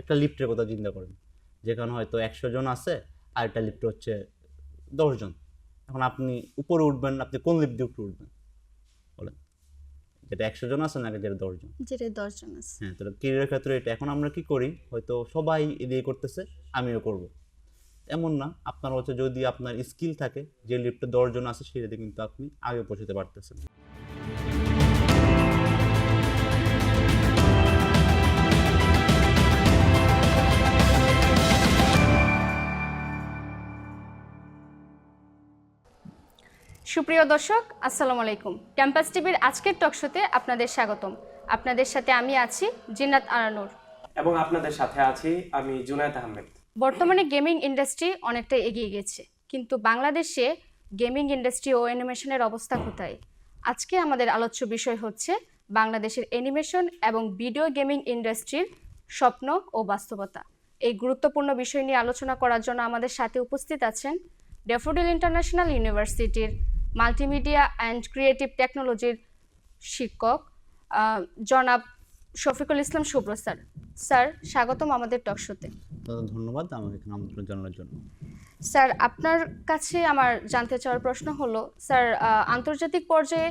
একটা লিফ্টের কথা চিন্তা করেন। যেখানে হয়তো একশো জন আছে আর একটা লিফট হচ্ছে দশজন এখন আপনি উপরে উঠবেন আপনি কোন লিফট দিয়ে উপরে উঠবেন? বলেন। যেটা একশো জন আছে নাকি যেটা দশজন যেটা দশজন আছে। হ্যাঁ তাহলে কেরিয়ার ক্ষেত্রে এটা। এখন আমরা কি করি? হয়তো সবাই এদিকে করতেছে আমিও করব। এমন না আপনার হচ্ছে যদি আপনার স্কিল থাকে যে লিফটে দশজন আছে সেটাতে কিন্তু আপনি আগে পৌঁছতে পারতেছেন। সুপ্রিয় দর্শক আসসালামু আলাইকুম। ক্যাম্পাস টিভির আজকের টকশোতে আপনাদের স্বাগতম। আপনাদের সাথে আমি আছি জিন্নাত আরানুর। এবং আপনাদের সাথে আছি আমি জুনায়েদ আহমেদ। বর্তমানে গেমিং ইন্ডাস্ট্রি অনেকটা এগিয়ে গেছে কিন্তু বাংলাদেশে গেমিং ইন্ডাস্ট্রি ও অ্যানিমেশনের অবস্থা কোথায়? আজকে আমাদের আলোচ্য বিষয় হচ্ছে বাংলাদেশের অ্যানিমেশন এবং ভিডিও গেমিং ইন্ডাস্ট্রির স্বপ্ন ও বাস্তবতা। এই গুরুত্বপূর্ণ বিষয় নিয়ে আলোচনা করার জন্য আমাদের সাথে উপস্থিত আছেন ডেফোডিল ইন্টারন্যাশনাল ইউনিভার্সিটির মাল্টিমিডিয়া অ্যান্ড ক্রিয়েটিভ টেকনোলজির শিক্ষক জনাব শফিকুল ইসলাম শুভ্র স্যার। স্যার স্বাগতম আমাদের টকশোতে ধন্যবাদ আমাকে আমন্ত্রণ জানানোর জন্য। স্যার আপনার কাছে আমার জানতে চাওয়ার প্রশ্ন হলো স্যার আন্তর্জাতিক পর্যায়ে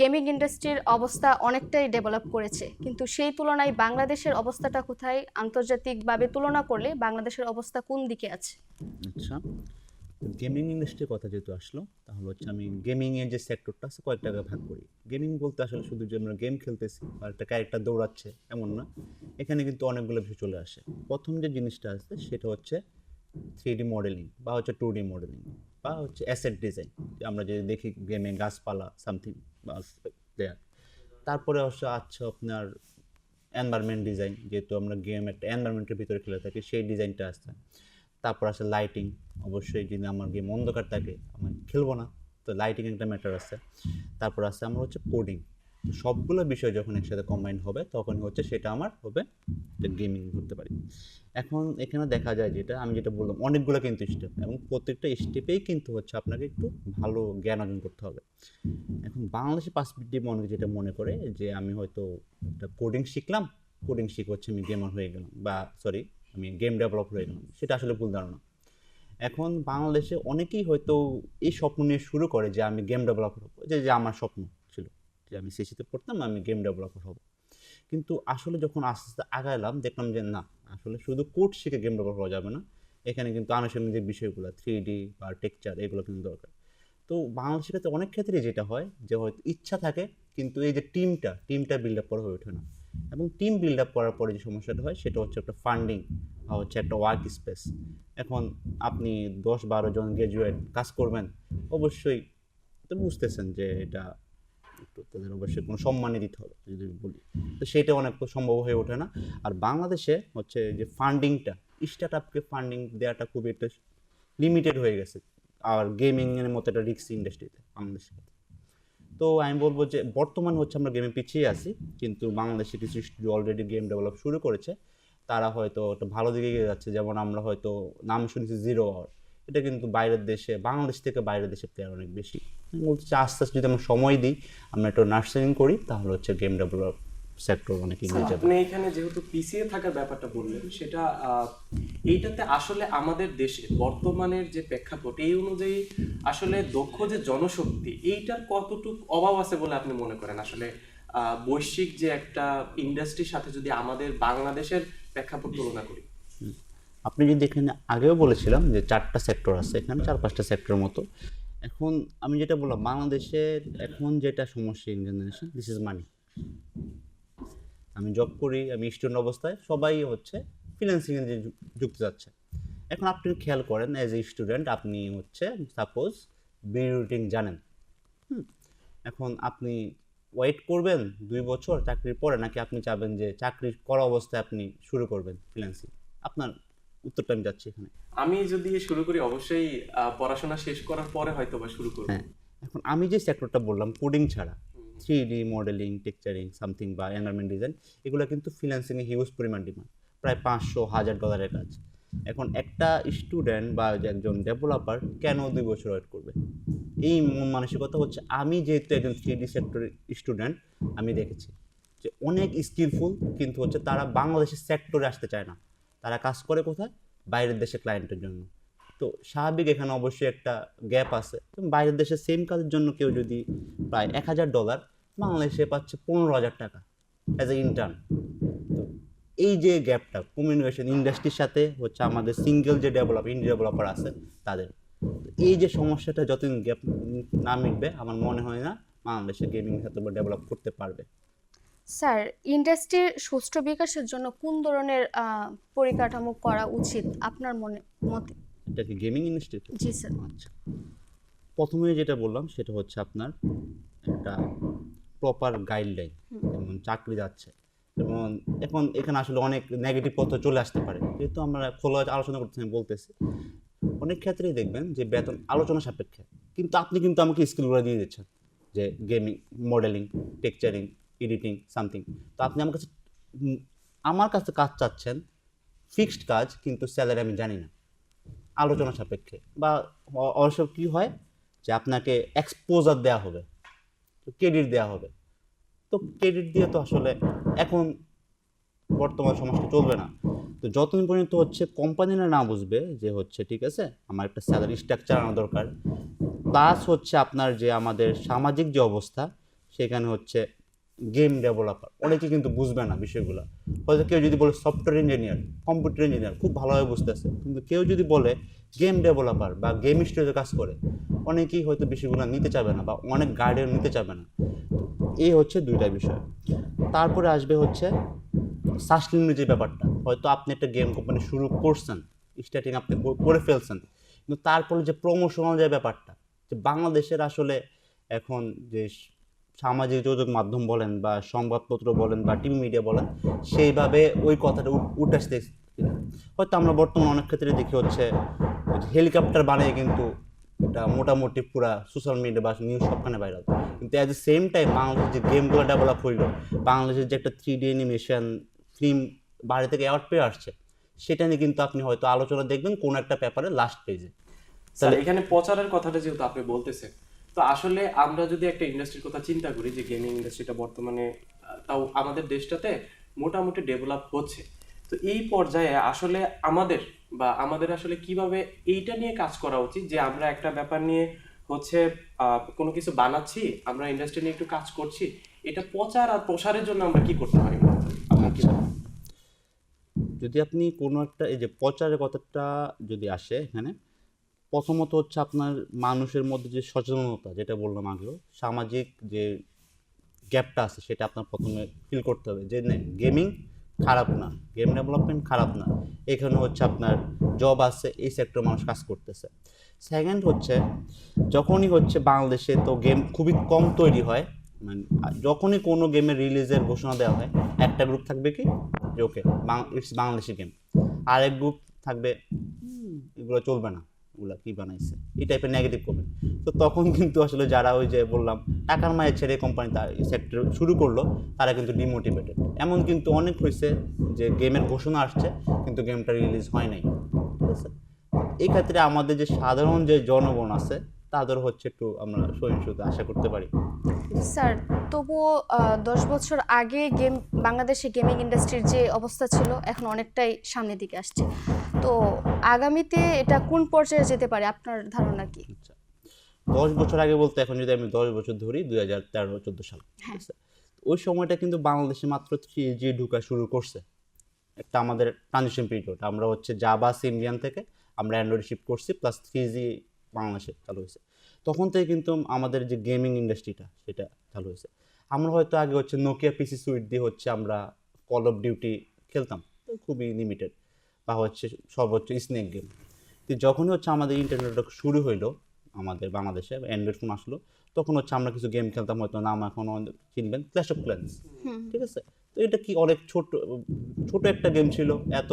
গেমিং ইন্ডাস্ট্রির অবস্থা অনেকটাই ডেভেলপ করেছে কিন্তু সেই তুলনায় বাংলাদেশের অবস্থাটা কোথায়? আন্তর্জাতিকভাবে তুলনা করলে বাংলাদেশের অবস্থা কোন দিকে আছে? আচ্ছা গেমিং ইন্ডাস্ট্রির কথা যেহেতু আসলো তাহলে হচ্ছে আমি গেমিংয়ের যে সেক্টরটা আছে কয়েকটা ভাগে ভাগ করি। গেমিং বলতে আসলে শুধু যে আমরা গেম খেলতেছি বা একটা ক্যারেক্টার দৌড়াচ্ছে এমন না। এখানে কিন্তু অনেকগুলো বিষয় চলে আসে। প্রথম যে জিনিসটা আছে সেটা হচ্ছে থ্রি ডি মডেলিং বা হচ্ছে টু ডি মডেলিং বা হচ্ছে অ্যাসেট ডিজাইন আমরা যদি দেখি গেমে গাছপালা সামথিং বা দেয়ার তারপরে হচ্ছে আছে আপনার এনভায়রনমেন্ট ডিজাইন যেহেতু আমরা গেম একটা এনভায়রনমেন্টের ভিতরে খেলে থাকি সেই ডিজাইনটা আসছে তারপর আছে লাইটিং অবশ্যই যদি আমার গেম অন্ধকার থাকে, আমি খেলব না। তো লাইটিং একটা ম্যাটার আছে। তারপর আছে আমার হচ্ছে কোডিং সবগুলো বিষয় যখন একসাথে কম্বাইন হবে তখন হচ্ছে সেটা আমার হবে গেমিং করতে পারি। এখন এখানে দেখা যায় যেটা, আমি যেটা বললাম, অনেকগুলো কিন্তু স্টেপ এবং প্রত্যেকটা স্টেপেই কিন্তু হচ্ছে আপনাকে একটু ভালো জ্ঞান অর্জন করতে হবে। এখন বাংলাদেশে পার্সপেক্টিভ অনেকে যেটা মনে করে যে, আমি হয়তো একটা কোডিং শিখলাম কোডিং শিখে হচ্ছে আমি গেমার হয়ে গেলাম বা সরি আমি গেম ডেভেলপার হয়ে গেলাম সেটা আসলে ভুল ধারণা। এখন বাংলাদেশে অনেকেই হয়তো এই স্বপ্ন নিয়ে শুরু করে যে আমি গেম ডেভেলপার হব। যে যে আমার স্বপ্ন ছিল যে আমি সিসিতে পড়তাম, আমি গেম ডেভেলপার হব। কিন্তু আসলে যখন আস্তে আস্তে আগাইলাম, দেখলাম যে না, আসলে শুধু কোড শিখে গেম ডেভেলপ হওয়া যাবে না। এখানে কিন্তু আনুষঙ্গিক যে বিষয়গুলো থ্রি ডি বা টেকচার এগুলো কিন্তু দরকার। তো বাংলাদেশের ক্ষেত্রে অনেক ক্ষেত্রে যেটা হয় যে, হয়তো ইচ্ছা থাকে, কিন্তু এই যে টিমটা টিমটা বিল্ড আপ করা হয়ে ওঠে না। এবং টিম বিল্ড আপ করার পরে যে সমস্যাটা হয়, সেটা হচ্ছে একটা ফান্ডিং বা হচ্ছে একটা ওয়ার্ক স্পেস এখন আপনি দশ বারো জন গ্র্যাজুয়েট কাজ করবেন, অবশ্যই তো বুঝতেছেন যে এটা তাদের অবশ্যই কোনো সম্মানই দিতে হবে, যদি বলি। তো সেটা অনেক সম্ভব হয়ে ওঠে না। আর বাংলাদেশে হচ্ছে যে ফান্ডিংটা স্টার্ট আপকে ফান্ডিং দেওয়াটা খুবই একটা লিমিটেড হয়ে গেছে। আর গেমিংয়ের মতো একটা রিক্স ইন্ডাস্ট্রিতে বাংলাদেশে। তো আমি বলব যে বর্তমান হচ্ছে আমরা গেমে পিছিয়ে আছি, কিন্তু বাংলাদেশে কিছু অলরেডি গেম ডেভেলপ শুরু করেছে। তারা হয়তো একটা ভালো দিকে এগিয়ে যাচ্ছে, যেমন আমরা হয়তো নাম শুনেছি জিরো আওয়ার এটা কিন্তু বাইরের দেশে, বাংলাদেশ থেকে বাইরের দেশে প্লেয়ার অনেক বেশি। আমি বলছি যে আস্তে আস্তে যদি আমরা সময় দিই, আমরা একটু নার্সারিং করি, তাহলে হচ্ছে গেম ডেভেলপ সেক্টর অনেক এগিয়ে যাবে। আপনি এখানে যেহেতু পিছিয়ে থাকার ব্যাপারটা বললেন সেটা এইটাতে আসলে আমাদের দেশে বর্তমানের যে প্রেক্ষাপট এই অনুযায়ী আসলে দক্ষ যে জনশক্তি এইটার কতটুকু অভাব আছে বলে আপনি মনে করেন? আসলে বৈশ্বিক যে একটা ইন্ডাস্ট্রির সাথে যদি আমাদের বাংলাদেশের প্রেক্ষাপট তুলনা করি। আপনি যদি এখানে আগেও বলেছিলাম যে চারটা সেক্টর আছে এখানে চার পাঁচটা সেক্টর মতো। এখন আমি যেটা বললাম বাংলাদেশের এখন যেটা সমস্যা in generation this is money আমি জব করি আমি স্টুডেন্ট অবস্থায় সবাই হচ্ছে ফিনান্সিংয়ে যে যুক্ত যাচ্ছে। এখন আপনি খেয়াল করেন অ্যাজ এ স্টুডেন্ট আপনি হচ্ছে সাপোজ বিরুটিং জানেন। এখন আপনি ওয়েট করবেন দুই বছর চাকরির পরে নাকি আপনি চাবেন যে চাকরি করা অবস্থায় আপনি শুরু করবেন ফ্রিল্যান্সিং আপনার উত্তরটা আমি যাচ্ছি এখানে। আমি যদি শুরু করি অবশ্যই পড়াশোনা শেষ করার পরে হয়তো বা শুরু করব। হ্যাঁ এখন আমি যে সেক্টরটা বললাম কোডিং ছাড়া three D modelling texturing something বা এনভারমেন্ট ডিজাইন এগুলো কিন্তু ফিনান্সিংয়ে হিউজ পরিমাণ ডিমান্ড প্রায় পাঁচশো, হাজার ডলারের কাজ। এখন একটা স্টুডেন্ট বা একজন ডেভেলপার কেন দুই বছর ওয়েট করবে? এই মন মানসিকতা হচ্ছে, আমি যেহেতু একজন থ্রি ডি সেক্টরের স্টুডেন্ট আমি দেখেছি যে অনেক স্কিলফুল কিন্তু হচ্ছে তারা বাংলাদেশের সেক্টরে আসতে চায় না। তারা কাজ করে কোথায়? বাইরের দেশে ক্লায়েন্টের জন্য। তো স্বাভাবিক এখানে অবশ্যই একটা গ্যাপ আছে। বাইরের দেশে সেম কাজের জন্য কেউ যদি প্রায় এক হাজার ডলার বাংলাদেশে পাচ্ছে পনেরো হাজার টাকা অ্যাজ এ ইন্টার্ন তো এই যে গ্যাপটা কমিউনিকেশন ইন্ডাস্ট্রির সাথে হচ্ছে আমাদের সিঙ্গেল যে ডেভেলপ ইন্ডি ডেভেলপার আছে তাদের। এই যে সমস্যাটা যতদিন গ্যাপ না মিটবে আমার মনে হয় না বাংলাদেশে গেমিং হয়তো ডেভেলপ করতে পারবে। স্যার ইন্ডাস্ট্রির সুষ্ঠু বিকাশের জন্য কোন ধরনের পরিকাঠামো করা উচিত আপনার মনে মতে? এটা কি গেমিং ইন্ডাস্ট্রি জি স্যার। আচ্ছা। প্রথমে যেটা বললাম সেটা হচ্ছে আপনার একটা প্রপার গাইডলাইন যেমন চাকরি যাচ্ছে যেমন এখন এখানে আসলে অনেক নেগেটিভ তথ্য চলে আসতে পারে। যেহেতু আমরা খোলা আলোচনা করতেছি আমি বলতেছি অনেক ক্ষেত্রেই দেখবেন যে বেতন আলোচনা সাপেক্ষে কিন্তু আপনি কিন্তু আমাকে স্কিলগুলো দিয়ে দিচ্ছেন যে gaming modelling texturing editing something তো আপনি আমার কাছে আমার কাছে কাজ চাচ্ছেন ফিক্সড কাজ কিন্তু স্যালারি আমি জানি না আলোচনা সাপেক্ষে। বা অবশ্য কী হয় যে আপনাকে এক্সপোজার দেওয়া হবে। ক্রেডিট দেওয়া হবে। তো ক্রেডিট দিয়ে তো আসলে এখন বর্তমান সমাজটা চলবে না। তো যতদিন পর্যন্ত হচ্ছে কোম্পানিরা না বুঝবে যে হচ্ছে, ঠিক আছে, আমার একটা স্যালারি স্ট্রাকচার আনা দরকার প্লাস হচ্ছে আপনার যে আমাদের সামাজিক যে অবস্থা, সেখানে হচ্ছে গেম ডেভেলপার অনেকে কিন্তু বুঝবে না বিষয়গুলো। হয়তো কেউ যদি বলে সফটওয়্যার ইঞ্জিনিয়ার কম্পিউটার ইঞ্জিনিয়ার খুব ভালোভাবে বুঝতেছে। কিন্তু কেউ যদি বলে গেম ডেভেলপার বা গেম স্টুডিওতে কাজ করে, অনেকেই হয়তো বিষয়গুলো নিতে চাবে না বা অনেক গার্ডিয়ান নিতে চাবে না। এই হচ্ছে দুইটা বিষয়। তারপরে আসবে হচ্ছে সাস্টেনের যে ব্যাপারটা। হয়তো আপনি একটা গেম কোম্পানি শুরু করছেন স্টার্টিং আপনি করে ফেলছেন। কিন্তু তারপরে যে প্রমোশনাল যে ব্যাপারটা, যে বাংলাদেশের আসলে এখন যে সামাজিক যোগাযোগ মাধ্যম বলেন বা সংবাদপত্র বলেন বা টিভি মিডিয়া বলেন সেইভাবে ওই কথাটা উঠে আসতে হয়তো আমরা বর্তমানে অনেক ক্ষেত্রে দেখি হচ্ছে হেলিকপ্টার বানিয়ে কিন্তু এটা মোটামুটি পুরা সোশ্যাল মিডিয়া বা নিউজ সবখানে ভাইরাল কিন্তু অ্যাট দ্য সেম টাইম বাংলাদেশের যে গেমগুলো ডেভেলপ হইল বাংলাদেশের যে একটা থ্রি ডি অ্যানিমেশন ফিল্ম বাইরে থেকে অ্যাওয়ার্ড পেয়ে আসছে সেটা নিয়ে কিন্তু আপনি হয়তো আলোচনা দেখবেন কোনো একটা পেপারে লাস্ট পেজে স্যার এখানে প্রচারের কথাটা যেহেতু আপনি বলতেছেন তো আসলে আমরা যদি একটা ইন্ডাস্ট্রির কথা চিন্তা করি যে গেমিং ইন্ডাস্ট্রিটা বর্তমানে, তাও আমাদের দেশটাতে মোটামুটি ডেভেলপ হচ্ছে। তো এই পর্যায়ে আসলে আমাদের বা আমাদের আসলে কীভাবে এইটা নিয়ে কাজ করা উচিত যে আমরা একটা ব্যাপার নিয়ে হচ্ছে কোনো কিছু বানাচ্ছি, আমরা ইন্ডাস্ট্রি নিয়ে একটু কাজ করছি, এটা প্রচার আর প্রসারের জন্য আমরা কি করতে পারি? আপনি যদি আপনি কোনো একটা এই যে প্রচারের কথাটা যদি আসে এখানে প্রথমত হচ্ছে আপনার মানুষের মধ্যে যে সচেতনতা, যেটা বললাম আগেও, সামাজিক যে গ্যাপটা আছে, সেটা আপনার প্রথমে ফিল করতে হবে। যে না গেমিং খারাপ না গেম ডেভেলপমেন্ট খারাপ না। এখানে হচ্ছে আপনার জব আছে, এই সেক্টর মানুষ কাজ করতেছে। সেকেন্ড হচ্ছে, যখনই হচ্ছে বাংলাদেশে তো গেম খুবই কম তৈরি হয় মানে যখনই কোনো গেমের রিলিজের ঘোষণা দেওয়া হয়, একটা গ্রুপ থাকবে কি? যে ওকে ইটস বাংলাদেশি গেম আরেক গ্রুপ থাকবে এগুলো চলবে না। ওগুলা কি বানাইছে? এই টাইপের নেগেটিভ কমেন্ট তো তখন কিন্তু আসলে যারা ওই যে বললাম, টাকার মায়ের ছেড়ে কোম্পানি তার সেক্টর শুরু করল, তারা কিন্তু ডিমোটিভেটেড এমন কিন্তু অনেক হয়েছে যে গেমের ঘোষণা আসছে, কিন্তু গেমটা রিলিজ হয় নাই। ঠিক আছে? এই ক্ষেত্রে আমাদের যে সাধারণ যে জনগণ আছে তাদের হচ্ছে একটু আমরা সহিংসতা আশা করতে পারি। স্যার তবুও দশ বছর আগে গেম বাংলাদেশে গেমিং ইন্ডাস্ট্রির যে অবস্থা ছিল এখন অনেকটাই সামনের দিকে আসছে। তো আগামীতে এটা কোন পর্যায়ে যেতে পারে? আপনার ধারণা কি? আচ্ছা দশ বছর আগে বলতে এখন যদি আমি দশ বছর ধরি দুই হাজার তেরো চোদ্দ সাল। আছে? ওই সময়টা কিন্তু বাংলাদেশে মাত্র থ্রি জি ঢুকা শুরু করছে। একটা আমাদের ট্রানজিশন পিরিয়ড আমরা হচ্ছে জাবা সিমবিয়ান থেকে আমরা অ্যান্ড্রয়েড শিফট করছি প্লাস থ্রি জি বাংলাদেশে চালু হয়েছে। তখন থেকে কিন্তু আমাদের যে গেমিং ইন্ডাস্ট্রিটা সেটা চালু হয়েছে। আমরা হয়তো আগে হচ্ছে নোকিয়া পিসি সুইট দিয়ে হচ্ছে আমরা কল অফ ডিউটি খেলতাম তো খুবই লিমিটেড বা হচ্ছে সর্বোচ্চ স্নেক গেম তো যখনই হচ্ছে আমাদের ইন্টারনেটটা শুরু হইল আমাদের বাংলাদেশে অ্যান্ড্রয়েড ফোন আসলো তখন হচ্ছে আমরা কিছু গেম খেলতাম হয়তো নাম এখন চিনবেন ক্ল্যাশ অফ ক্ল্যান্স ঠিক আছে? তো এটা কি অনেক ছোট ছোট একটা গেম ছিল এত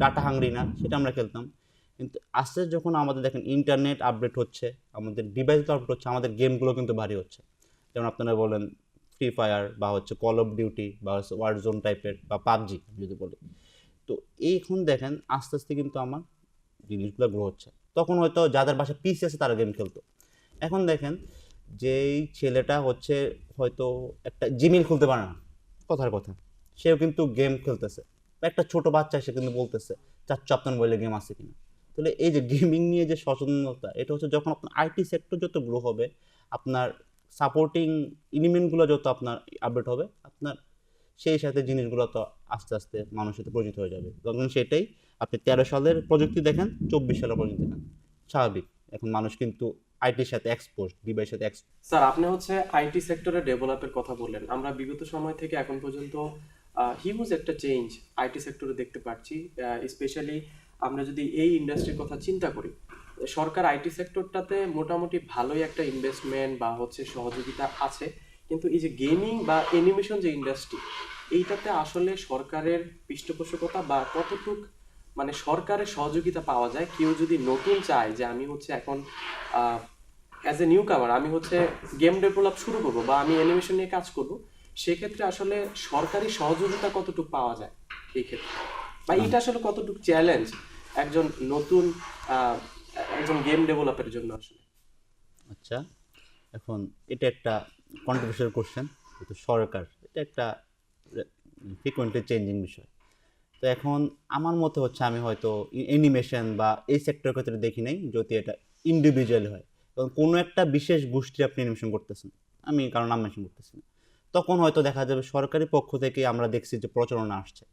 ডাটা হাংরি না সেটা আমরা খেলতাম। কিন্তু আস্তে যখন আমাদের দেখেন ইন্টারনেট আপডেট হচ্ছে, আমাদের ডিভাইসগুলো আপডেট হচ্ছে, আমাদের গেমগুলো কিন্তু ভারী হচ্ছে। যেমন আপনারা বলেন ফ্রি ফায়ার বা হচ্ছে কল অফ ডিউটি বা হচ্ছে ওয়ার জোন টাইপের বা পাবজি যদি বলি। তো এখন দেখেন আস্তে আস্তে কিন্তু আমার জিনিসগুলো গ্রো হচ্ছে। তখন হয়তো যাদের বাসায় পিসি আছে তারা গেম খেলতো। এখন দেখেন যেই ছেলেটা হচ্ছে হয়তো একটা জিমেল খুলতে পারে না, কথার কথা। সেও কিন্তু গেম খেলতেছে। একটা ছোট বাচ্চা এসে কিন্তু বলতেছে চাচ্ছ আপনার মোবাইলে গেম আছে কিনা? তাহলে এই যে গেমিং নিয়ে যে সচেতনতা, এটা হচ্ছে যখন আপনার আইটি সেক্টর যত গ্রো হবে, আপনার সাপোর্টিং এলিমেন্টগুলো যত আপনার আপডেট হবে, আপনার সেই সাথে জিনিসগুলো তো আস্তে আস্তে মানুষের সাথে পরিচিত হয়ে যাবে। তখন সেটাই আপনি তেরো সালের প্রযুক্তি দেখেন, চব্বিশ সালের প্রযুক্তি দেখেন। স্বাভাবিক। এখন মানুষ কিন্তু আইটির সাথে এক্সপোজ ডিভাইসের সাথে এক্স স্যার, আপনি হচ্ছে আইটি সেক্টরে ডেভেলপের কথা বললেন। আমরা বিগত সময় থেকে এখন পর্যন্ত হিউজ একটা চেঞ্জ আইটি সেক্টরে দেখতে পাচ্ছি। স্পেশালি আমরা যদি এই ইন্ডাস্ট্রির কথা চিন্তা করি, সরকার আইটি সেক্টরটাতে মোটামুটি ভালোই একটা ইনভেস্টমেন্ট বা হচ্ছে সহযোগিতা আছে। কিন্তু এই যে গেমিং বা অ্যানিমেশন যে ইন্ডাস্ট্রি এইটাতে আসলে সরকারের পৃষ্ঠপোষকতা বা কতটুক মানে সরকারের সহযোগিতা পাওয়া যায়, কেউ যদি নতুন চায় যে আমি হচ্ছে এখন অ্যাজ এ নিউ কামার আমি হচ্ছে গেম ডেভেলপ শুরু করব বা আমি অ্যানিমেশন নিয়ে কাজ করব, সেক্ষেত্রে আসলে সরকারি সহযোগিতা কতটুকু পাওয়া যায় এই ক্ষেত্রে? বা এটা আসলে কতটুকু চ্যালেঞ্জ একজন নতুন একজন গেম ডেভেলপের জন্য আসলে? আচ্ছা এখন এটা একটা কন্ট্রোভার্সিয়াল কোশ্চেন কিন্তু সরকার, এটা একটা ফ্রিকোয়েন্টলি চেঞ্জিং বিষয়। তো এখন আমার মতে হচ্ছে আমি হয়তো অ্যানিমেশন বা এই সেক্টরের ক্ষেত্রে দেখি নাই, যদি এটা ইন্ডিভিজুয়াল হয়। এবং কোনো একটা বিশেষ গোষ্ঠী আপনি অ্যানিমেশন করতেছেন, আমি কারণ নাম করতেছি না। তখন হয়তো দেখা যাবে সরকারি পক্ষ থেকে আমরা দেখছি যে প্রচারণা আসছে।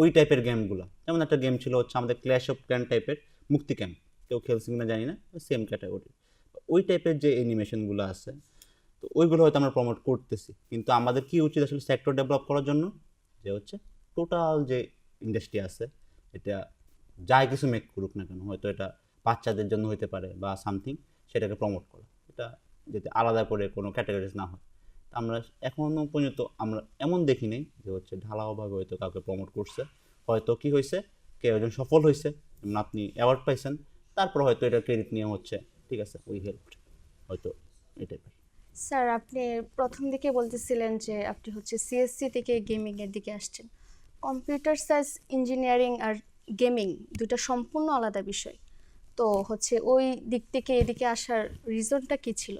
ওই টাইপের গেমগুলো যেমন একটা গেম ছিল হচ্ছে আমাদের ক্ল্যাশ অফ ক্যান টাইপের মুক্তি ক্যাম্প কেউ খেলছে কিনা জানি না সেম ক্যাটাগরি ওই টাইপের যে অ্যানিমেশনগুলো আছে, তো ওইগুলো হয়তো আমরা প্রমোট করতেছি। কিন্তু আমাদের কি উচিত আসলে সেক্টর ডেভেলপ করার জন্য? যে হচ্ছে টোটাল যে ইন্ডাস্ট্রি আছে, এটা যাই কিছু মেক করুক না কেন, হয়তো এটা বাচ্চাদের জন্য হতে পারে বা সামথিং সেটাকে প্রমোট করা। এটা যাতে আলাদা করে কোনো ক্যাটাগরিজ না হয়। আমরা এখনও পর্যন্ত আমরা এমন দেখি নেই যে হচ্ছে ঢালাওভাবে হয়তো কাউকে প্রমোট করছে। হয়তো কি হয়েছে? কেউ একজন সফল হয়েছে। যেমন আপনি অ্যাওয়ার্ড পাইছেন তারপর হয়তো এটা ক্রেডিট নিয়ে হচ্ছে ঠিক আছে উই হেল্প হয়তো এটাই স্যার আপনি প্রথম দিকে বলতেছিলেন যে আপনি হচ্ছে সিএসসি থেকে গেমিং এর দিকে আসছেন। কম্পিউটার সায়েন্স ইঞ্জিনিয়ারিং আর গেমিং দুটো সম্পূর্ণ আলাদা বিষয়। তো হচ্ছে ওই দিক থেকে এদিকে আসার রিজনটা কি ছিল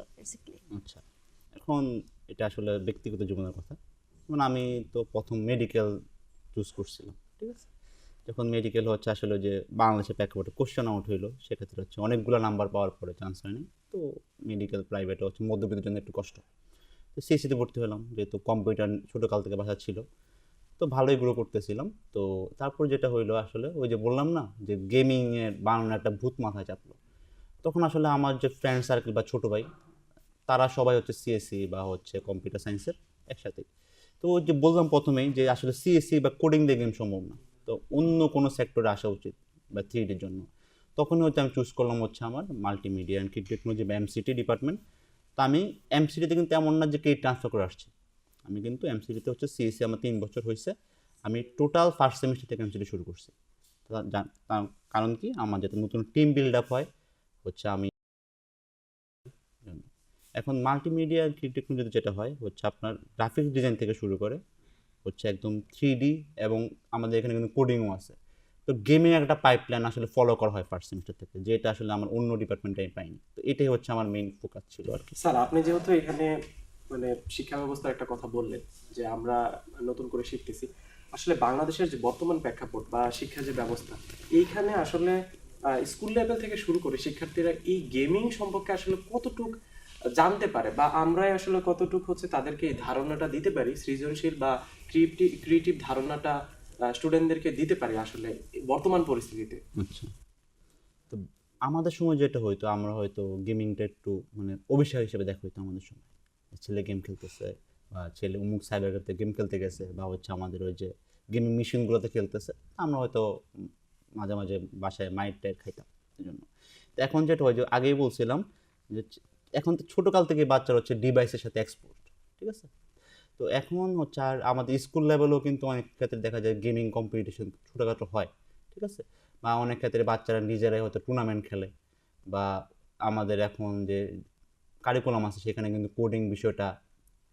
আচ্ছা এখন এটা আসলে ব্যক্তিগত জীবনের কথা। যেমন আমি তো প্রথম মেডিকেল চুজ করছিলাম, ঠিক আছে? যখন মেডিকেল হচ্ছে আসলে যে বাংলাদেশের প্রেক্ষাপটে কোশ্চেন আউট হইল, সেক্ষেত্রে হচ্ছে অনেকগুলো নাম্বার পাওয়ার পরে চান্স হয়নি। তো মেডিকেল প্রাইভেটে হচ্ছে মধ্যবিত্তের জন্য একটু কষ্ট। তো সিএসিতে ভর্তি হলাম, যেহেতু কম্পিউটার ছোটোকাল থেকে বাসা ছিল। তো ভালোই গ্রো করতেছিলাম। তো তারপর যেটা হইল আসলে, ওই যে বললাম না, যে গেমিংয়ের বানানোর একটা ভূত মাথায় চাপলো। তখন আসলে আমার যে ফ্রেন্ড সার্কেল বা ছোটো ভাই তারা সবাই হচ্ছে সিএসসি বা হচ্ছে কম্পিউটার সায়েন্সের একসাথে। তো যে বললাম প্রথমেই যে আসলে সিএসসি বা কোডিং দিয়ে গেম সম্ভব না। তো অন্য কোনো সেক্টরে আসা উচিত বা থ্রিডির জন্য। তখনই হচ্ছে আমি চুজ করলাম হচ্ছে আমার মাল্টিমিডিয়া অ্যান্ড টেকনোলজি বা এমসিটি ডিপার্টমেন্ট তো আমি এমসিটিতে কিন্তু এমন না যে কে ট্রান্সফার করে আসছি। আমি কিন্তু এমসিটিতে হচ্ছে সিএসসি আমার তিন বছর হয়েছে। আমি টোটাল ফার্স্ট সেমিস্টার থেকে এমসিটি শুরু করছি। কারণ কি? আমার যাতে নতুন টিম বিল্ড আপ হয়, হচ্ছে আমি এখন মাল্টিমিডিয়া টেকনোলজিতে যেটা হয়, হচ্ছে আপনার গ্রাফিক্স ডিজাইন থেকে শুরু করে, হচ্ছে একদম থ্রি এবং আমাদের এখানে কিন্তু কোডিংও আছে। তো গেমে একটা পাইপলাইন আসলে ফলো করা হয় ফার্স্ট সেমিস্টার থেকে, যেটা আসলে আমার অন্য ডিপার্টমেন্টে আমি পাইনি। তো এটাই হচ্ছে আমার মেইন ফোকাস ছিল আর কি। স্যার, আপনি যেহেতু এখানে মানে শিক্ষা ব্যবস্থার একটা কথা বললেন, যে আমরা নতুন করে শিখতেছি, আসলে বাংলাদেশের যে বর্তমান প্রেক্ষাপট বা শিক্ষা যে ব্যবস্থা, এইখানে আসলে স্কুল লেভেল থেকে শুরু করে শিক্ষার্থীরা এই গেমিং সম্পর্কে আসলে কতটুক জানতে পারে বা আমরাই আসলে কতটুকু হচ্ছে তাদেরকে এই ধারণাটা দিতে পারি, সৃজনশীল বা ক্রিয়েটিভ ক্রিয়েটিভ ধারণাটা স্টুডেন্টদেরকে দিতে পারি আসলে বর্তমান পরিস্থিতিতে? আচ্ছা। তো আমাদের সময় যেটা হয়তো আমরা হয়তো গেমিংটা একটু মানে অভিশাপ হিসেবে দেখা হইতো আমাদের সময়। ছেলে গেম খেলতেছে বা ছেলে উমুক সাইবার ক্যাফেতে গেম খেলতে গেছে বা হচ্ছে আমাদের ওই যে গেমিং মেশিনগুলোতে খেলতেছে আমরা হয়তো মাঝে মাঝে বাসায় মাইট টাইট খাইতাম এই জন্য তো এখন যেটা হয় যে আগেই বলছিলাম যে এখন তো ছোটোকাল থেকে বাচ্চারা হচ্ছে ডিভাইসের সাথে এক্সপোর্ট ঠিক আছে? তো এখন হচ্ছে আর আমাদের স্কুল লেভেলেও কিন্তু অনেক ক্ষেত্রে দেখা যায় গেমিং কম্পিটিশন ছোটোখাটো হয় ঠিক আছে? বা অনেক ক্ষেত্রে বাচ্চারা নিজেরাই হয়তো টুর্নামেন্ট খেলে বা আমাদের এখন যে কারিকুলাম আছে সেখানে কিন্তু কোডিং বিষয়টা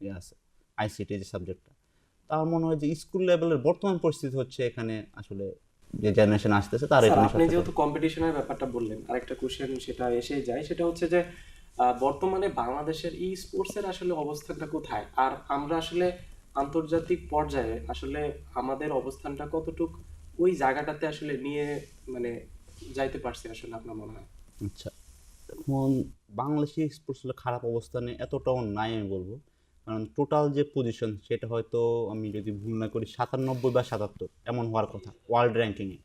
ইয়ে আছে আইসিটি যে সাবজেক্টটা তা আমার মনে হয় যে স্কুল লেভেলের বর্তমান পরিস্থিতি হচ্ছে এখানে আসলে যে জেনারেশন আসতেছে তার আপনি যেহেতু কম্পিটিশনের ব্যাপারটা বললেন আরেকটা কোশ্চেন সেটা এসেই যায় সেটা হচ্ছে যে বর্তমানে বাংলাদেশের ই স্পোর্টসের আসলে অবস্থানটা কোথায়? আর আমরা আসলে আন্তর্জাতিক পর্যায়ে আসলে আমাদের অবস্থানটা কতটুক ওই জায়গাটাতে আসলে নিয়ে মানে যাইতে পারছি আসলে আপনার মনে হয়? আচ্ছা এখন বাংলাদেশি স্পোর্টস খারাপ অবস্থানে এতটাও নাই আমি বলব। কারণ টোটাল যে পজিশন সেটা হয়তো আমি যদি ভুল না করি সাতানব্বই বা সাতাত্তর, এমন হওয়ার কথা ওয়ার্ল্ড র্যাঙ্কিংয়ে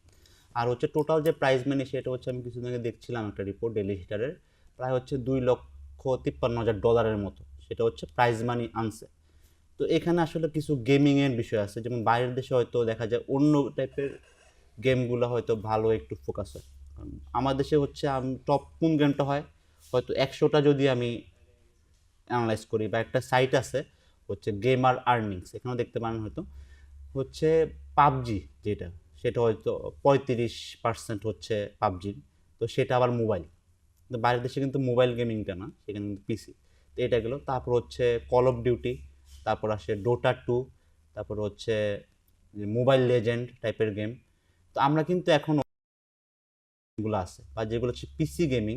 আর হচ্ছে টোটাল যে প্রাইজ মানি সেটা হচ্ছে আমি কিছুদিন আগে দেখছিলাম একটা রিপোর্ট ডেলি হিটারের প্রায় হচ্ছে দুই লক্ষ তিপ্পান্ন হাজার ডলারের মতো। সেটা হচ্ছে প্রাইজ মানি আনছে তো এখানে আসলে কিছু গেমিংয়ের বিষয় আছে। যেমন বাইরের দেশে হয়তো দেখা যায় অন্য টাইপের গেমগুলো হয়তো ভালো একটু ফোকাস হয়। আমার দেশে হচ্ছে আমি টপ কোন গেমটা হয়? হয়তো একশোটা যদি আমি অ্যানালাইজ করি বা একটা সাইট আছে, হচ্ছে গেমার আর্নিংস এখানেও দেখতে পারেন হয়তো। হচ্ছে পাবজি যেটা, সেটা হয়তো পঁয়ত্রিশ পার্সেন্ট হচ্ছে পাবজির। তো সেটা আবার মোবাইল কিন্তু বাইরের দেশে কিন্তু মোবাইল গেমিংটা না, সেখানে কিন্তু পিসি। তো এটা গেলো, তারপর হচ্ছে কল অফ ডিউটি তারপর আসে ডোটা টু তারপর হচ্ছে মোবাইল লেজেন্ড টাইপের গেম তো আমরা কিন্তু এখনও গুলো আছে, বা যেগুলো হচ্ছে পিসি গেমিং,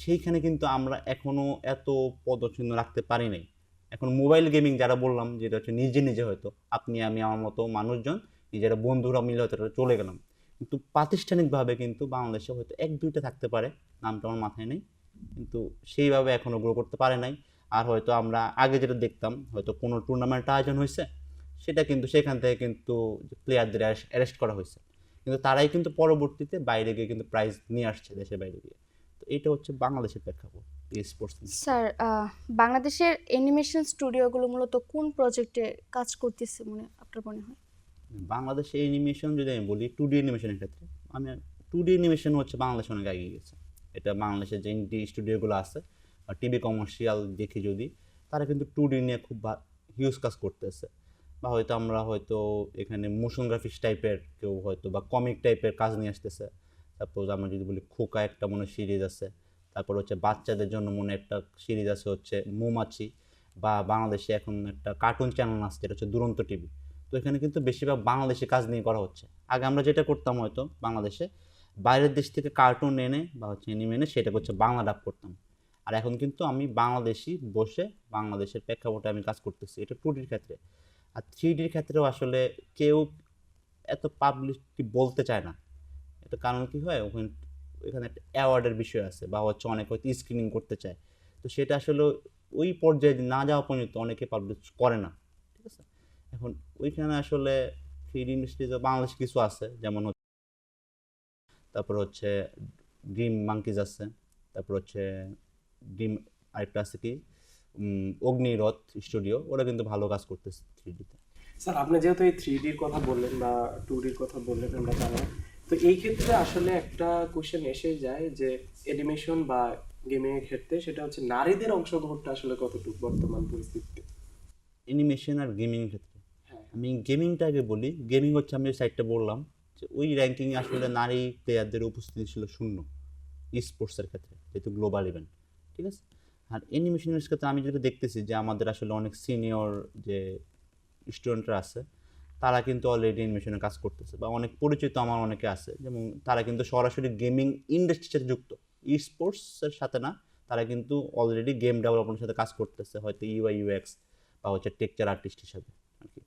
সেইখানে কিন্তু আমরা এখনও এত পদচিহ্ন রাখতে পারি নাই। এখন মোবাইল গেমিং যারা বললাম, যেটা হচ্ছে নিজে নিজে হয়তো, আপনি, আমি, আমার মতো মানুষজন, নিজেরা বন্ধুরা মিলে হয়তো চলে গেলাম। কিন্তু প্রাতিষ্ঠানিকভাবে কিন্তু বাংলাদেশে হয়তো এক, দুইটা থাকতে পারে, নামটা আমার মাথায় নেই। কিন্তু সেইভাবে এখনও গ্রো করতে পারে নাই। আর হয়তো আমরা আগে যেটা দেখতাম, হয়তো কোনো টুর্নামেন্ট আয়োজন হয়েছে, সেটা কিন্তু সেখান থেকে কিন্তু প্লেয়ারদের অ্যারেস্ট করা হয়েছে। কিন্তু তারাই কিন্তু পরবর্তীতে বাইরে গিয়ে কিন্তু প্রাইজ নিয়ে আসছে দেশের বাইরে গিয়ে। তো এটা হচ্ছে বাংলাদেশের প্রেক্ষাপট স্যার বাংলাদেশের অ্যানিমেশন স্টুডিওগুলো মূলত কোন প্রজেক্টে কাজ করতেছে মনে, আপনার মনে হয়? বাংলাদেশে অ্যানিমেশন যদি আমি বলি টু ডি অ্যানিমেশনের ক্ষেত্রে আমি টু ডি অ্যানিমেশন হচ্ছে বাংলাদেশে অনেক এগিয়ে গেছে এটা বাংলাদেশের যে ইন্ডি স্টুডিওগুলো আছে টিভি কমার্শিয়াল দেখি যদি, তারা কিন্তু টু ডি নিয়ে খুব হিউজ কাজ করতেছে। বা হয়তো আমরা হয়তো এখানে মোশন গ্রাফিক্স টাইপের কেউ হয়তো বা কমিক টাইপের কাজ নিয়ে আসতেছে। সাপোজ আমরা যদি বলি খোকা একটা মনে সিরিজ আছে, তারপর হচ্ছে বাচ্চাদের জন্য মনে একটা সিরিজ আছে হচ্ছে মৌমাছি, বা বাংলাদেশে এখন একটা কার্টুন চ্যানেল আসছে এটা হচ্ছে দুরন্ত টিভি তো এখানে কিন্তু বেশিরভাগ বাংলাদেশি কাজ নিয়ে করা হচ্ছে। আগে আমরা যেটা করতাম হয়তো বাংলাদেশে, বাইরের দেশ থেকে কার্টুন এনে বা হচ্ছে এনিমে এনে সেটা হচ্ছে বাংলা ডাব করতাম। আর এখন কিন্তু আমি বাংলাদেশি বসে বাংলাদেশের প্রেক্ষাপটে আমি কাজ করতেছি, এটা টু ডির ক্ষেত্রে। আর থ্রি ডির ক্ষেত্রেও আসলে কেউ এত পাবলিকটি বলতে চায় না। এটা কারণ কি হয়? ওখানে, এখানে একটা অ্যাওয়ার্ডের বিষয় আছে বা হচ্ছে অনেক হয়তো স্ক্রিনিং করতে চায়। তো সেটা আসলে ওই পর্যায়ে না যাওয়া পর্যন্ত অনেকে পাবলিশ করে না। এখন ওইখানে আসলে থ্রি ডি ইন্ডাস্ট্রিতে বাংলাদেশ কিছু আছে যেমন হচ্ছে তারপর হচ্ছে ড্রিম মাঙ্কিজ আছে তারপর হচ্ছে ড্রিম আরেকটা আছে কি অগ্নিরথ স্টুডিও ওরা কিন্তু ভালো কাজ করতেছে থ্রি ডিতে স্যার আপনি যেহেতু এই থ্রি ডির কথা বললেন বা টু ডির কথা বললেন আমরা জানলাম তো এই ক্ষেত্রে আসলে একটা কোশ্চেন এসে যায় যে অ্যানিমেশন বা গেমিং এর ক্ষেত্রে সেটা হচ্ছে নারীদের অংশগ্রহণটা আসলে কতটুকু বর্তমান পরিস্থিতিতে? অ্যানিমেশন আর গেমিং ক্ষেত্রে। আমি গেমিংটাকে বলি। গেমিং হচ্ছে আমি সাইডটা বললাম যে ওই র্যাঙ্কিংয়ে আসলে নারী প্লেয়ারদের উপস্থিতি ছিল শূন্য স্পোর্টসের ক্ষেত্রে, যেহেতু গ্লোবাল ইভেন্ট ঠিক আছে? আর অ্যানিমেশনের ক্ষেত্রে আমি যেটা দেখতেছি যে আমাদের আসলে অনেক সিনিয়র যে স্টুডেন্টরা আছে, তারা কিন্তু অলরেডি অ্যানিমেশনে কাজ করতেছে বা অনেক পরিচিত আমার অনেকে আছে, যেমন তারা কিন্তু সরাসরি গেমিং ইন্ডাস্ট্রির সাথে যুক্ত। ই স্পোর্টসের সাথে না, তারা কিন্তু অলরেডি গেম ডেভেলপমেন্টের সাথে কাজ করতেছে, হয়তো ইউআই ইউএক্স বা হচ্ছে টেকচার আর্টিস্ট হিসাবে, আর কি।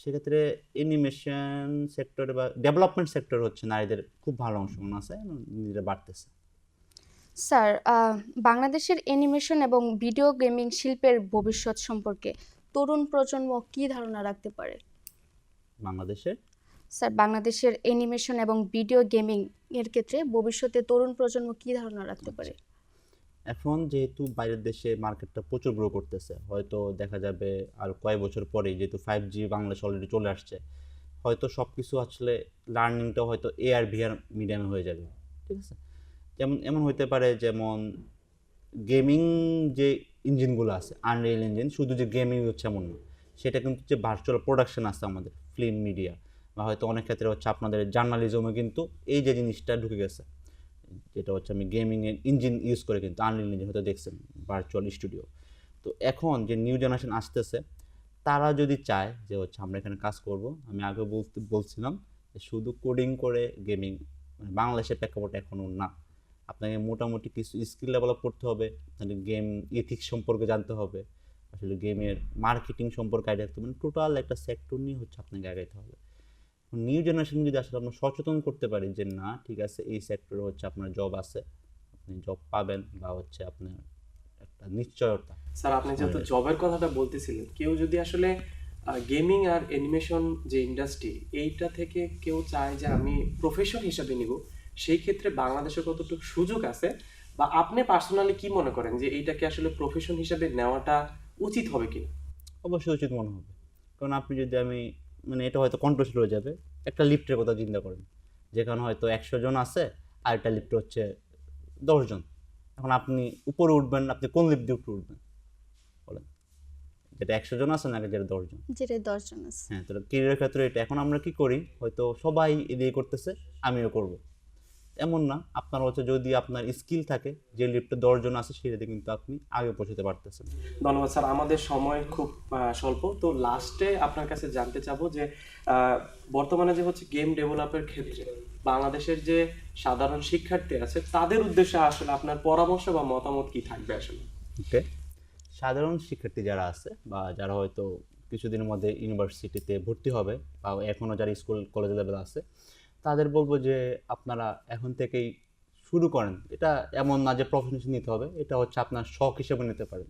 সেক্ষেত্রে অ্যানিমেশন সেক্টরে বা ডেভেলপমেন্ট সেক্টর হচ্ছে নারীদের খুব ভালো অংশগ্রহণ আছে নিজেরা বাড়তেছে। স্যার বাংলাদেশের অ্যানিমেশন এবং ভিডিও গেমিং শিল্পের ভবিষ্যৎ সম্পর্কে তরুণ প্রজন্ম কী ধারণা রাখতে পারে? বাংলাদেশে স্যার বাংলাদেশের অ্যানিমেশন এবং ভিডিও গেমিং এর ক্ষেত্রে ভবিষ্যতে তরুণ প্রজন্ম কী ধারণা রাখতে পারে? এখন যেহেতু বাইরের দেশে মার্কেটটা প্রচুর গ্রো করতেছে, হয়তো দেখা যাবে আর কয়েক বছর পরেই যেহেতু ফাইভ জি বাংলাদেশ অলরেডি চলে আসছে, হয়তো সব কিছু আসলে লার্নিংটা হয়তো এ আর ভিআর মিডিয়ামে হয়ে যাবে, ঠিক আছে? যেমন, এমন হতে পারে যেমন গেমিং যে ইঞ্জিনগুলো আছে আনরিয়েল ইঞ্জিন শুধু যে গেমিং হচ্ছে এমন না, সেটা কিন্তু যে ভার্চুয়াল প্রোডাকশন আছে আমাদের ফিল্ম মিডিয়া বা হয়তো অনেক ক্ষেত্রে হচ্ছে আপনাদের জার্নালিজমে কিন্তু এই যে জিনিসটা ঢুকে গেছে। যেটা হচ্ছে আমি গেমিংয়ের ইঞ্জিন ইউজ করে কিন্তু আনরিয়েল ইঞ্জিন হয়তো দেখছেন ভার্চুয়াল স্টুডিও তো এখন যে নিউ জেনারেশন আসতেছে, তারা যদি চায় যে হচ্ছে আমরা এখানে কাজ করব, আমি আগে বলতে, বলছিলাম শুধু কোডিং করে গেমিং মানে বাংলাদেশের প্রেক্ষাপট এখনও না। আপনাকে মোটামুটি কিছু স্কিল ডেভেলপ করতে হবে আপনাকে গেম এথিক্স সম্পর্কে জানতে হবে, আসলে গেমের মার্কেটিং সম্পর্কে আইডিয়া মানে টোটাল একটা সেক্টর নিয়ে হচ্ছে আপনাকে আগাইতে হবে। নিউ জেনারেশন যদি আসলে আমরা সচেতন করতে পারি যে না ঠিক আছে এই সেক্টরে হচ্ছে আপনার জব আছে আপনি জব পাবেন বা হচ্ছে আপনার একটা নিশ্চয়তা। স্যার আপনি যেহেতু জবের কথাটা বলতেছিলেন কেউ যদি আসলে গেমিং আর অ্যানিমেশন যে ইন্ডাস্ট্রি এইটা থেকে কেউ চায় যে আমি প্রফেশন হিসাবে নিব সেই ক্ষেত্রে বাংলাদেশে কতটুকু সুযোগ আছে? বা আপনি পার্সোনালি কি মনে করেন যে এইটাকে আসলে প্রফেশন হিসাবে নেওয়াটা উচিত হবে কিনা? অবশ্যই উচিত মনে হবে। কারণ আপনি যদি আমি মানে এটা হয়তো কন্ট্রোল হয়ে যাবে। একটা লিফটের কথা চিন্তা করেন যেখানে হয়তো একশো জন আছে আর একটা লিফ্ট হচ্ছে দশজন এখন আপনি উপরে উঠবেন আপনি কোন লিফট দিয়ে উপরে উঠবেন? বলেন। যেটা একশো জন আছে নাকি যেটা দশজন যেটা দশজন আছে। হ্যাঁ তাহলে কেরিয়ার ক্ষেত্রে এটা। এখন আমরা কি করি? হয়তো সবাই এদিকে করতেছে আমিও করব। এমন না আপনার হচ্ছে যদি আপনার স্কিল থাকে যে লিফটে দশজন আছে সেটাতে কিন্তু আপনি আগে পৌঁছতে পারতেছেন। ধন্যবাদ স্যার আমাদের সময় খুব স্বল্প। তো লাস্টে আপনার কাছে জানতে চাবো যে বর্তমানে যে হচ্ছে গেম ডেভেলপের ক্ষেত্রে বাংলাদেশের যে সাধারণ শিক্ষার্থী আছে তাদের উদ্দেশ্যে আসলে আপনার পরামর্শ বা মতামত কি থাকবে আসলে? ওকে। সাধারণ শিক্ষার্থী যারা আছে বা যারা হয়তো কিছুদিনের মধ্যে ইউনিভার্সিটিতে ভর্তি হবে বা এখনও যারা স্কুল কলেজ লেভেল আছে তাদের বলব যে আপনারা এখন থেকেই শুরু করেন। এটা এমন না যে প্রফেশন নিতে হবে, এটা হচ্ছে আপনার শখ হিসেবে নিতে পারেন।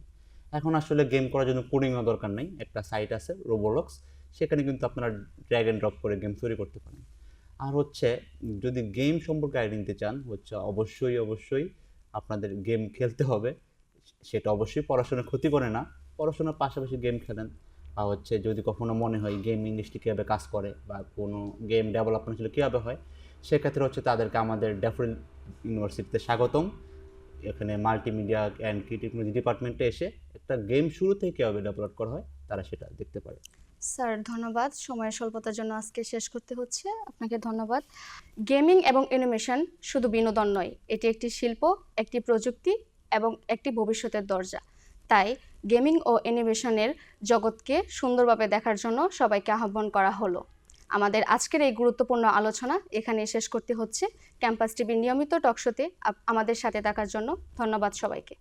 এখন আসলে গেম করার জন্য কোডিংও দরকার নেই, একটা সাইট আছে রোবোলক্স সেখানে কিন্তু আপনারা ড্র্যাগ অ্যান্ড ড্রপ করে গেম তৈরি করতে পারেন। আর হচ্ছে, যদি গেম সম্পর্কে আইডিয়া নিতে চান, হচ্ছে অবশ্যই অবশ্যই আপনাদের গেম খেলতে হবে। সেটা অবশ্যই পড়াশোনার ক্ষতি করে না, পড়াশোনার পাশাপাশি গেম খেলেন। বা হচ্ছে যদি কখনো মনে হয় গেম ইন্ডাস্ট্রি কীভাবে কাজ করে বা কোনো গেম ডেভেলপমেন্ট আসলে কীভাবে হয়, সেক্ষেত্রে হচ্ছে তাদেরকে আমাদের ড্যাফোডিল ইউনিভার্সিটিতে স্বাগতম। এখানে মাল্টিমিডিয়া অ্যান্ড টেকনোলজি ডিপার্টমেন্টে এসে একটা গেম শুরু থেকে কীভাবে ডেভেলপ করা হয়, তারা সেটা দেখতে পারে। স্যার, ধন্যবাদ। সময়ের স্বল্পতার জন্য আজকে শেষ করতে হচ্ছে। আপনাকে ধন্যবাদ। গেমিং এবং অ্যানিমেশন শুধু বিনোদন নয়, এটি একটি শিল্প, একটি প্রযুক্তি এবং একটি ভবিষ্যতের দরজা। তাই গেমিং ও অ্যানিমেশনের জগৎকে সুন্দরভাবে দেখার জন্য সবাইকে আহ্বান করা হলো। আমাদের আজকের এই গুরুত্বপূর্ণ আলোচনা এখানে শেষ করতে হচ্ছে। ক্যাম্পাস টিভির নিয়মিত টকশোতে আমাদের সাথে থাকার জন্য ধন্যবাদ সবাইকে।